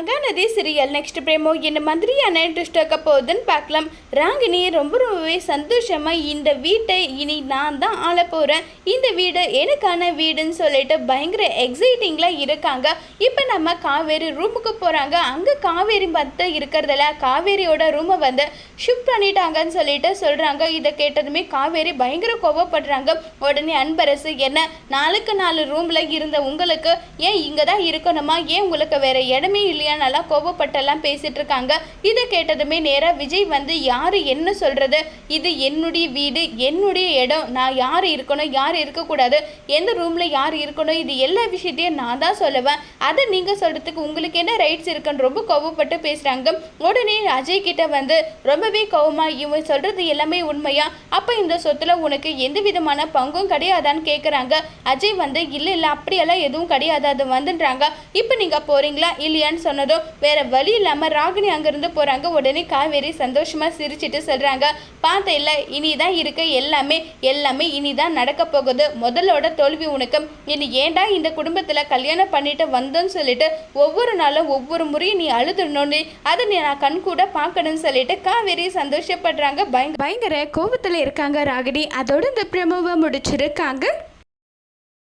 Mahanadi serial next பிரேமோ என்ன மாதிரியான twist ஆக்க போகுதுன்னு பார்க்கலாம். ராங்கினி ரொம்ப ரொம்பவே சந்தோஷமா இந்த வீட்டை இனி நான் தான் ஆள போறேன். இந்த வீடு எனக்கான வீடுன்னு சொல்லிட்டு பயங்கர எக்ஸைட்டிங்ல இருக்காங்க. இப்போ நம்ம காவேரி ரூமுக்கு போறாங்க. அங்க காவேரி பார்த்து இருக்கிறதுல காவேரியோட ரூமை வந்து ஷிஃப்ட் பண்ணிட்டாங்கன்னு சொல்லிட்டு சொல்றாங்க. இதை கேட்டதுமே காவேரி பயங்கர கோவப்படுறாங்க. உடனே அன்பரசு என்ன நாளுக்கு நாலு ரூம்ல இருந்த உங்களுக்கு ஏன் இங்கே தான் இருக்கணுமா? ஏன் உங்களுக்கு வேற இடமே இல்லையா? நல்லா கோவப்பட்டெல்லாம் பேசிட்டு இருக்காங்க இதை கேட்டதுமே நேரா விஜய் வந்து யாரு என்ன சொல்றது? இது என்னுடைய வீடு என்னுடைய இடம். நான் யார் இருக்கணும் யார் இருக்கக்கூடாது? எந்த ரூம்ல யார் இருக்கணும்? இது எல்லா விஷயத்தையும் நான் தான் சொல்லுவேன். அதை நீங்க சொல்றதுக்கு உங்களுக்கு என்ன ரைட்ஸ் இருக்குன்னு ரொம்ப கோவப்பட்டு பேசுறாங்க. உடனே அஜய் கிட்ட வந்து ரொம்பவே கோவமா இவன் சொல்றது எல்லாமே உண்மையா? அப்போ இந்த சொத்துல உனக்கு எந்த விதமான பங்கும் கிடையாதான்னு கேட்குறாங்க அஜய் வந்து இல்ல இல்ல அப்படியெல்லாம் எதுவும் கிடையாது? அது வந்துன்றாங்க. இப்போ நீங்க போறீங்களா? இல்லையான்னு சொன்னதும் வேற வழி இல்லாம ராகினி அங்கிருந்து போறாங்க. உடனே காவேரி சந்தோஷமா சிரிச்சிட்டு சொல்றாங்க பார்த்த இல்ல இனிதான் இருக்க எல்லாமே எல்லாமே இனிதான் நடக்க போகுது. முதலோட தோல்வி உனக்கு இனி ஏன்டா இந்த குடும்பத்துல கல்யாணம் பண்ணிட்டு வந்தோன்னு சொல்லிட்டு ஒவ்வொரு நாளும் ஒவ்வொரு முறையும் நீ அழுதுடணும்னு அதை நீ நான் கண் கூட பார்க்கணும்னு சொல்லிட்டு காவேரி சந்தோஷப்படுறாங்க. பயங்கர பயங்கர கோபத்துல இருக்காங்க ராகினி அதோட இந்த பிரமவை முடிச்சிருக்காங்க.